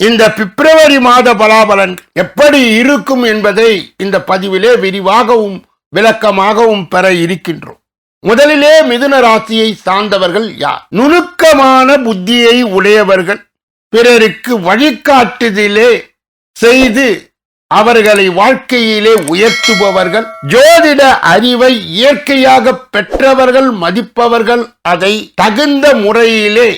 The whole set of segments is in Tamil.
இந்த பிப்ரவரி மாத பலாபலன் எப்படி இருக்கும் என்பதை இந்த பதிவிலே விரிவாகவும் விளக்கமாகவும் பெற இருக்கின்றோம். முதலிலே மிதுன ராசியை சார்ந்தவர்கள் யார்? நுணுக்கமான புத்தியை உடையவர்கள் பிறருக்கு வழிகாட்டுதலே செய்து அவர்களை வாழ்க்கையிலே உயர்த்துபவர்கள் ஜோதிட அறிவை இயற்கையாக பெற்றவர்கள் மதிப்பவர்கள் அதை தகுந்த முறையிலே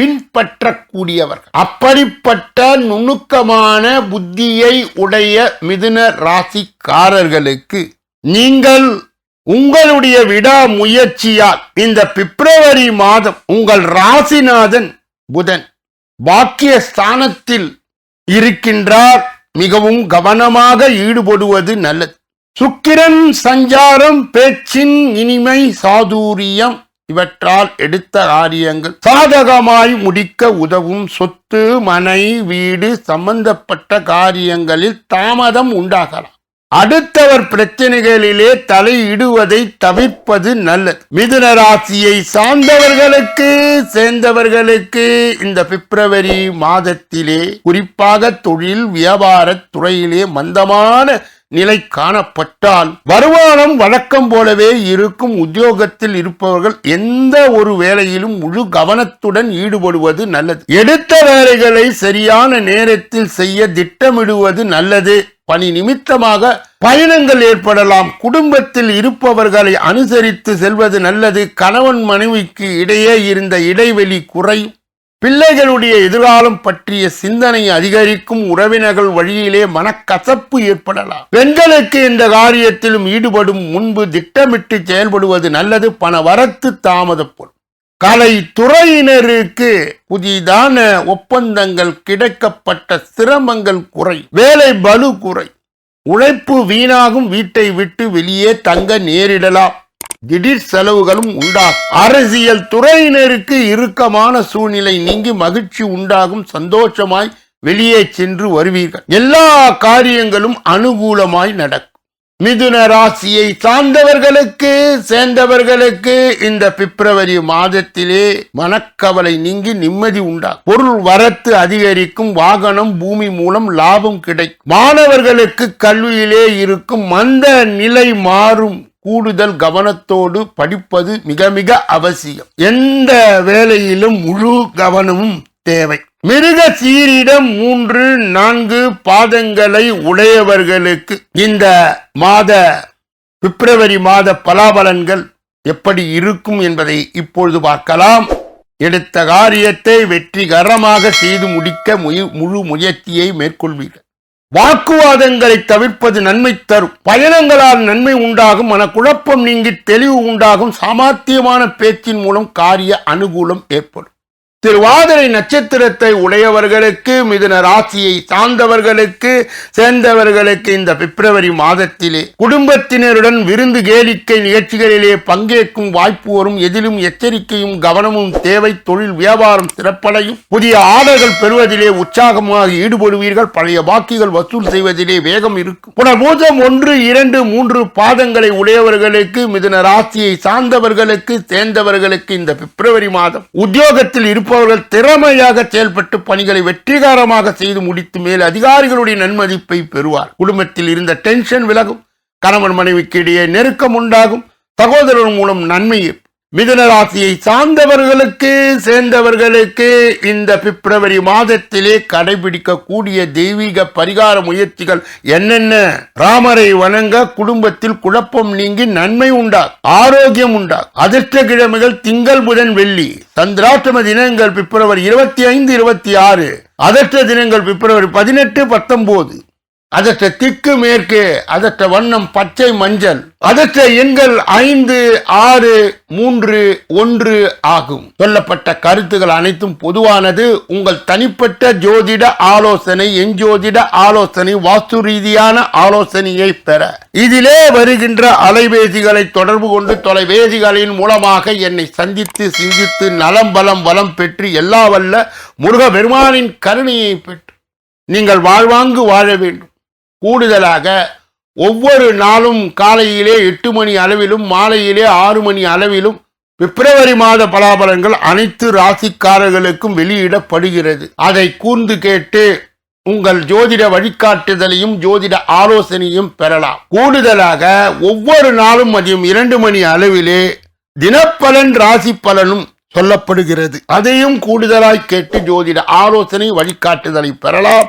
பின்பற்றக்கூடியவர்கள். அப்படிப்பட்ட நுணுக்கமான புத்தியை உடைய மிதுன ராசிக்காரர்களுக்கு நீங்கள் உங்களுடைய விடாமுயற்சியால் இந்த பிப்ரவரி மாதம் உங்கள் ராசிநாதன் புதன் பாக்கிய ஸ்தானத்தில் இருக்கின்றார். மிகவும் கவனமாக ஈடுபடுவது நல்லது. சுக்கிரன் சஞ்சாரம் பேச்சின் இனிமை சாதுரியம் இவற்றால் எடுத்த காரியங்கள் சாதகமாய் முடிக்க உதவும் சொத்து மனை வீடு சம்பந்தப்பட்ட காரியங்களில் தாமதம் உண்டாகலாம். அடுத்தவர் பிரச்சனைகளிலே தலையிடுவதை தவிர்ப்பது நல்லது. மிதுன ராசியை சார்ந்தவர்களுக்கு சேர்ந்தவர்களுக்கு இந்த பிப்ரவரி மாதத்திலே குறிப்பாக தொழில் வியாபார துறையிலே மந்தமான நிலை காணப்பட்டால் வருமானம் வழக்கம் போலவே இருக்கும் உத்தியோகத்தில் இருப்பவர்கள் எந்த ஒரு வேலையிலும் முழு கவனத்துடன் ஈடுபடுவது நல்லது. எடுத்த வேலைகளை சரியான நேரத்தில் செய்ய திட்டமிடுவது நல்லது. பணி நிமித்தமாக பயணங்கள் ஏற்படலாம். குடும்பத்தில் இருப்பவர்களை அனுசரித்து செல்வது நல்லது. கணவன் மனைவிக்கு இடையே இருந்த இடைவெளி குறையும் பிள்ளைகளுடைய எதிர்காலம் பற்றிய சிந்தனை அதிகரிக்கும் உறவினர்கள் வழியிலே மனக்கசப்பு ஏற்படலாம். பெண்களுக்கு இந்த காரியத்திலும் ஈடுபடும் முன்பு திட்டமிட்டு செயல்படுவது நல்லது பண வரத்து தாமதப்படும். கலை துறையினருக்கு புதிதான ஒப்பந்தங்கள் கிடைக்கப்பட்ட சிரமங்கள் குறை வேலை பலு குறை. உழைப்பு வீணாகும் வீட்டை விட்டு வெளியே தங்க நேரிடலாம். திடீர் செலவுகளும் உண்டாகும் அரசியல் துறையினருக்கு இறுக்கமான சூழ்நிலை நீங்கி மகிழ்ச்சி உண்டாகும் சந்தோஷமாய் வெளியே சென்று வருவீர்கள். எல்லா காரியங்களும் அனுகூலமாய் நடக்கும். மிதுன ராசியை சார்ந்தவர்களுக்கு சேர்ந்தவர்களுக்கு இந்த பிப்ரவரி மாதத்திலே மனக்கவலை நீங்கி நிம்மதி உண்டாகும். பொருள் வரத்து அதிகரிக்கும் வாகனம் பூமி மூலம் லாபம் கிடைக்கும். மாணவர்களுக்கு கல்வியிலே இருக்கும் மந்த நிலை மாறும். கூடுதல் கவனத்தோடு படிப்பது மிக மிக அவசியம். எந்த வேலையிலும் முழு கவனமும் தேவை. மிருக சீரிடம் மூன்று நான்கு பாதங்களை உடையவர்களுக்கு இந்த மாத பிப்ரவரி மாத பலாபலன்கள் எப்படி இருக்கும் என்பதை இப்பொழுது பார்க்கலாம். எடுத்த காரியத்தை வெற்றிகரமாக செய்து முடிக்க முய- முழு முயற்சியை மேற்கொள்வீர்கள். வாக்குவாதங்களை தவிர்ப்பது நன்மை தரும். பயணங்களால் நன்மை உண்டாகும் மனக்குழப்பம் நீங்கி தெளிவு உண்டாகும் சாமர்த்தியமான பேச்சின் மூலம் காரிய அனுகூலம் ஏற்படும். திருவாதிரை நட்சத்திரத்தை உடையவர்களுக்கு மிதுன ராசியை சார்ந்தவர்களுக்கு சேர்ந்தவர்களுக்கு இந்த பிப்ரவரி மாதத்திலே குடும்பத்தினருடன் விருந்து கேளிக்கை நிகழ்ச்சிகளிலே பங்கேற்கும் வாய்ப்பு வரும். எதிலும் எச்சரிக்கையும் கவனமும் தேவை. தொழில் வியாபாரம் சிறப்படையும். புதிய ஆர்டர்கள் பெறுவதிலே உற்சாகமாக ஈடுபடுவீர்கள். பழைய பாக்கிகள் வசூல் செய்வதிலே வேகம் இருக்கும். புனர்பூஜம் ஒன்று இரண்டு மூன்று பாதங்களை உடையவர்களுக்கு மிதுன ராசியை சார்ந்தவர்களுக்கு சேர்ந்தவர்களுக்கு இந்த பிப்ரவரி மாதம் உத்தியோகத்தில் இருப்ப அவர்கள் திறமையாக செயல்பட்டு பணிகளை வெற்றிகரமாக செய்து முடித்து மேல் அதிகாரிகளுடைய நன்மதிப்பை பெறுவார். குடும்பத்தில் இருந்த டென்ஷன் விலகும். கணவன் மனைவிக்கு இடையே நெருக்கம் உண்டாகும். சகோதரர் மூலம் நன்மை மிதுன ராசியை சார்ந்தவர்களுக்கு சேர்ந்தவர்களுக்கு இந்த பிப்ரவரி மாதத்திலே கடைபிடிக்கக்கூடிய தெய்வீக பரிகார முயற்சிகள் என்னென்ன? ராமரை வணங்க குடும்பத்தில் குழப்பம் நீங்கி நன்மை உண்டா? ஆரோக்கியம் உண்டா? அதிர்ஷ்ட கிழமைகள் திங்கள் புதன் வெள்ளி. சந்திராஷ்டம தினங்கள் பிப்ரவரி இருபத்தி ஐந்து இருபத்தி ஆறு. அதிர்ஷ்ட தினங்கள் பிப்ரவரி பதினெட்டு பத்தொன்பது அதற்ற திக்கு மேற்கு அதற்ற வண்ணம் பச்சை மஞ்சள் அதற்ற எண்கள் ஐந்து ஆறு மூன்று ஒன்று ஆகும். சொல்லப்பட்ட கருத்துகள் அனைத்தும் பொதுவானது. உங்கள் தனிப்பட்ட ஜோதிட ஆலோசனை எஞ்சோதிட ஆலோசனை வாஸ்து ரீதியான ஆலோசனையை பெற. இதிலே வருகின்ற அலைபேசிகளை தொடர்பு கொண்டு தொலைபேசிகளின் மூலமாக என்னை சந்தித்து சிந்தித்து நலம் பலம் வளம் பெற்று எல்லா வல்ல முருக பெருமானின் கருணையை பெற்று நீங்கள் வாழ்வாங்கு வாழ வேண்டும். கூடுதலாக ஒவ்வொரு நாளும் காலையிலே எட்டு மணி அளவிலும் மாலையிலே ஆறு மணி அளவிலும் பிப்ரவரி மாத பலாபலங்கள் அனைத்து ராசிக்காரர்களுக்கும் வெளியிடப்படுகிறது. அதை கூர்ந்து கேட்டு உங்கள் ஜோதிட வழிகாட்டுதலையும் ஜோதிட ஆலோசனையும் பெறலாம். கூடுதலாக ஒவ்வொரு நாளும் மதியம் இரண்டு மணி அளவிலே தினப்பலன் ராசி பலனும் சொல்லப்படுகிறது. அதையும் கூடுதலாய் கேட்டு ஜோதிட ஆலோசனை வழிகாட்டுதலை பெறலாம்.